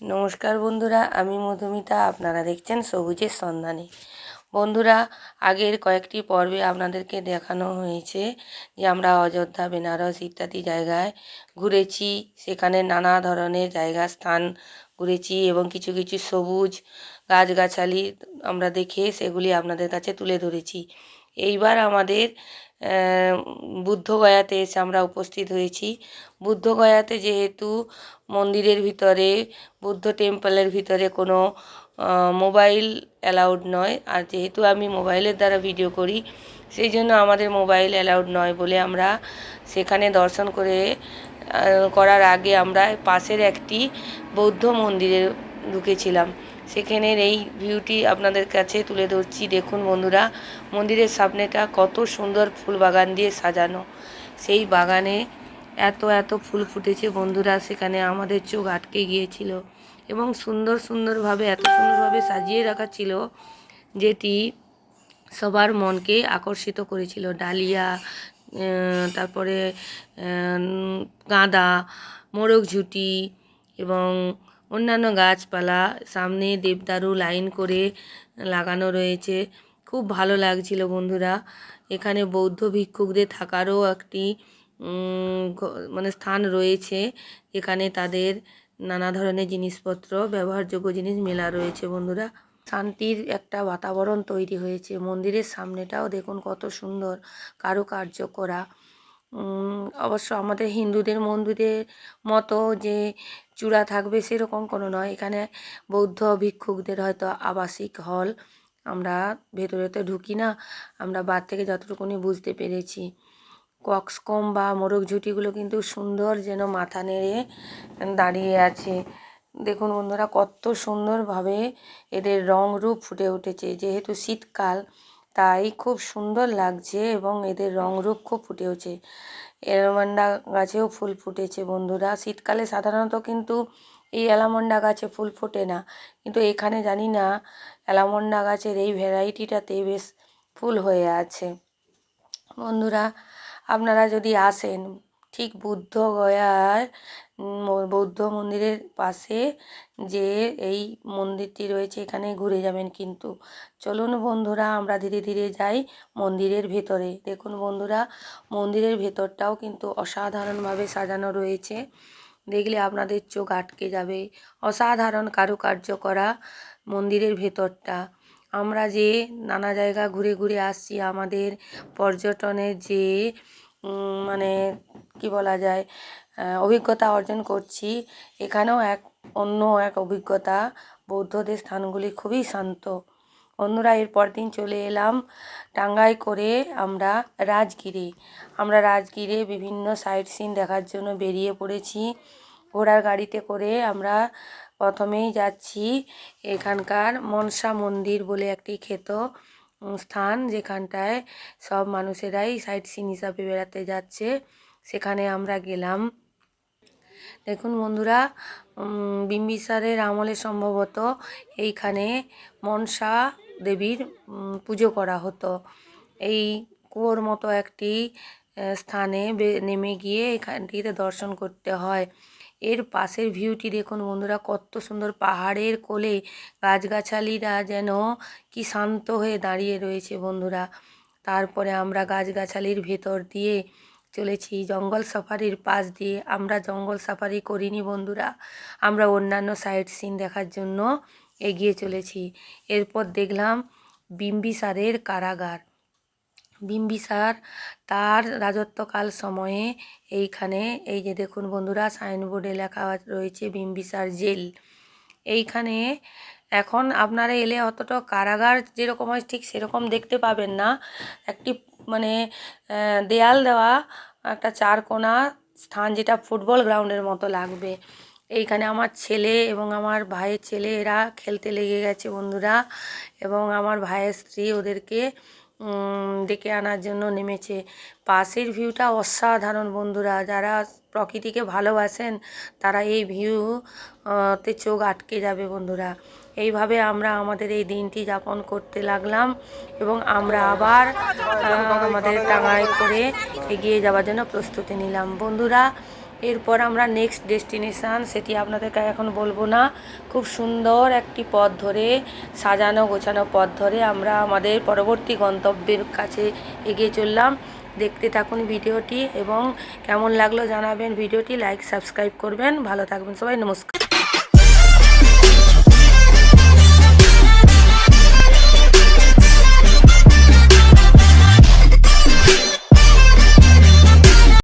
নমস্কার বন্ধুরা, আমি মধুমিতা, আপনারা দেখছেন সবুজের সন্ধানে। বন্ধুরা, আগের কয়েকটি পর্বে আপনাদেরকে দেখানো হয়েছে যে আমরা অযোধ্যা, বেনারস ইত্যাদি জায়গায় ঘুরেছি। সেখানে নানা ধরনের জায়গা, স্থান ঘুরেছি এবং কিছু কিছু সবুজ গাছগাছালি আমরা দেখে সেগুলি আপনাদের কাছে তুলে ধরেছি। এইবার আমাদের বুদ্ধগয়াতে এসে আমরা উপস্থিত হয়েছি। বুদ্ধগয়াতে যেহেতু মন্দিরের ভিতরে, বুদ্ধ টেম্পলের ভিতরে কোনো মোবাইল অ্যালাউড নয়। আর যেহেতু আমি মোবাইলের দ্বারা ভিডিও করি, সেই জন্য আমাদের মোবাইল অ্যালাউড নয় বলে আমরা সেখানে দর্শন করে করার আগে আমরা পাশের একটি বৌদ্ধ মন্দিরে ঢুকেছিলাম। সেখানের এই ভিউটি আপনাদের কাছে তুলে ধরছি। দেখুন বন্ধুরা, মন্দিরের সামনেটা কত সুন্দর ফুল বাগান দিয়ে সাজানো। সেই বাগানে এত এত ফুল ফুটেছে বন্ধুরা, সেখানে আমাদের চোখ আটকে গিয়েছিল এবং সুন্দর, সুন্দরভাবে, এত সুন্দরভাবে সাজিয়ে রাখা ছিল যেটি সবার মনকে আকর্ষিত করেছিল। ডালিয়া তারপরে গাঁদা, মোরগ ঝুটি এবং অন্যান্য গাছপালা, সামনে দেবদারু লাইন করে লাগানো রয়েছে। খুব ভালো লাগছিল বন্ধুরা। এখানে বৌদ্ধ ভিক্ষুকদের থাকারও একটি মানে স্থান রয়েছে। এখানে তাদের নানা ধরনের জিনিসপত্র, ব্যবহারযোগ্য জিনিস মেলা রয়েছে বন্ধুরা। শান্তির একটা বাতাবরণ তৈরি হয়েছে। মন্দিরের সামনেটাও দেখুন কত সুন্দর কারুকার্য করা। অবশ্য আমাদের হিন্দুদের মন্দিরের মতো যে চূড়া থাকবে সেরকম কোনো নয়। এখানে বৌদ্ধ ভিক্ষুকদের হয়তো আবাসিক হল। আমরা ভেতরে তো ঢুকি না। আমরা বার থেকে যতটুকুনি বুঝতে পেরেছি। কক্সকম বা মোরগ ঝুঁটিগুলো কিন্তু সুন্দর যেন মাথা নেড়ে দাঁড়িয়ে আছে। দেখুন বন্ধুরা, কত সুন্দরভাবে এদের রং রূপ ফুটে উঠেছে। যেহেতু শীতকাল তাই খুব সুন্দর লাগছে এবং এদের রং রূপ খুব ফুটে উঠছে। এলামন্ডা গাছেও ফুল ফুটেছে বন্ধুরা। শীতকালে সাধারণত কিন্তু এই অ্যালামন্ডা গাছে ফুল ফোটে না। কিন্তু এখানে জানি না, অ্যালামন্ডা গাছের এই ভ্যারাইটিটাতে বেশ ফুল হয়ে আছে। বন্ধুরা, আপনারা যদি আসেন ঠিক বুদ্ধগয়ার বৌদ্ধ মন্দিরের পাশে যে এই মন্দিরটি রয়েছে এখানে ঘুরে যাবেন কিন্তু। চলুন বন্ধুরা, আমরা ধীরে ধীরে যাই মন্দিরের ভেতরে। দেখুন বন্ধুরা, মন্দিরের ভেতরটাও কিন্তু অসাধারণভাবে সাজানো রয়েছে। দেখলে আপনাদের চোখ আটকে যাবে। অসাধারণ কারুকার্য করা মন্দিরের ভেতরটা। আমরা যে নানা জায়গা ঘুরে ঘুরে আসছি, আমাদের পর্যটনের যে মানে কি বলা যায় অভিজ্ঞতা অর্জন করছি। এখানেও এক অন্য এক অভিজ্ঞতা বৌদ্ধদের স্থানগুলি খুবই শান্ত। অন্যরা এরপর দিন চলে এলাম টাঙ্গাই করে আমরা রাজগিরে। আমরা রাজগিরে বিভিন্ন সাইট সিন দেখার জন্য বেরিয়ে পড়েছি। ঘোড়ার গাড়িতে করে আমরা প্রথমেই যাচ্ছি এখানকার মনসা মন্দির বলে একটি উম, স্থান যেখানটায় সব মানুষেরাই সাইট সিন হিসাবে বেড়াতে যাচ্ছে, সেখানে আমরা গেলাম। দেখুন বন্ধুরা বিম্বিসারের আমলে সম্ভবত এইখানে মনসা দেবীর পুজো করা হতো। এই কুয়োর মতো একটি স্থানে নেমে গিয়ে এখানটিতে দর্শন করতে হয়। এর পাশের ভিউটি দেখুন বন্ধুরা, কত সুন্দর পাহাড়ের কোলে গাছগাছালিরা যেন কি শান্ত হয়ে দাঁড়িয়ে রয়েছে বন্ধুরা। তারপরে আমরা গাছগাছালির ভেতর দিয়ে চলেছি জঙ্গল সাফারির পাশ দিয়ে। আমরা জঙ্গল সাফারি করিনি বন্ধুরা, আমরা অন্যান্য সাইট সিন দেখার জন্য এগিয়ে চলেছি। এরপর দেখলাম বিম্বিসারের কারাগার। বিম্বিসার, তার রাজত্বকাল সময়ে এইখানে, এই যে দেখুন বন্ধুরা, সাইনবোর্ডে লেখা রয়েছে বিম্বিসার জেল। এইখানে এখন আপনারা এলে অতটা কারাগার যেরকম হয় ঠিক সেরকম দেখতে পাবেন না। একটি মানে দেয়াল দেওয়া, একটা চারকোনা স্থান যেটা ফুটবল গ্রাউন্ডের মতো লাগবে। এইখানে আমার ছেলে এবং আমার ভাইয়ের ছেলে এরা খেলতে লেগে গেছে বন্ধুরা এবং আমার ভাইয়ের স্ত্রী ওদেরকে ডেকে আনার জন্য নেমেছে। পাশের ভিউটা অসাধারণ বন্ধুরা, যারা প্রকৃতিকে ভালোবাসেন, তারা এই ভিউ তে চোখ আটকে যাবে বন্ধুরা। এইভাবে আমরা আমাদের এই দিনটি যাপন করতে লাগলাম এবং আমরা আবার আমাদের টাঙায় করে এগিয়ে যাওয়ার জন্য প্রস্তুতি নিলাম। বন্ধুরা এরপর আমরা নেক্সট ডেস্টিনেশান সেটি আপনাদেরকে এখন বলব না। খুব সুন্দর একটি পথ ধরে, সাজানো গোছানো পথ ধরে আমরা আমাদের পরবর্তী গন্তব্যের কাছে এগিয়ে চললাম। দেখতে থাকুন ভিডিওটি এবং কেমন লাগল জানাবেন। ভিডিওটি লাইক সাবস্ক্রাইব করবেন। ভালো থাকবেন সবাই, নমস্কার।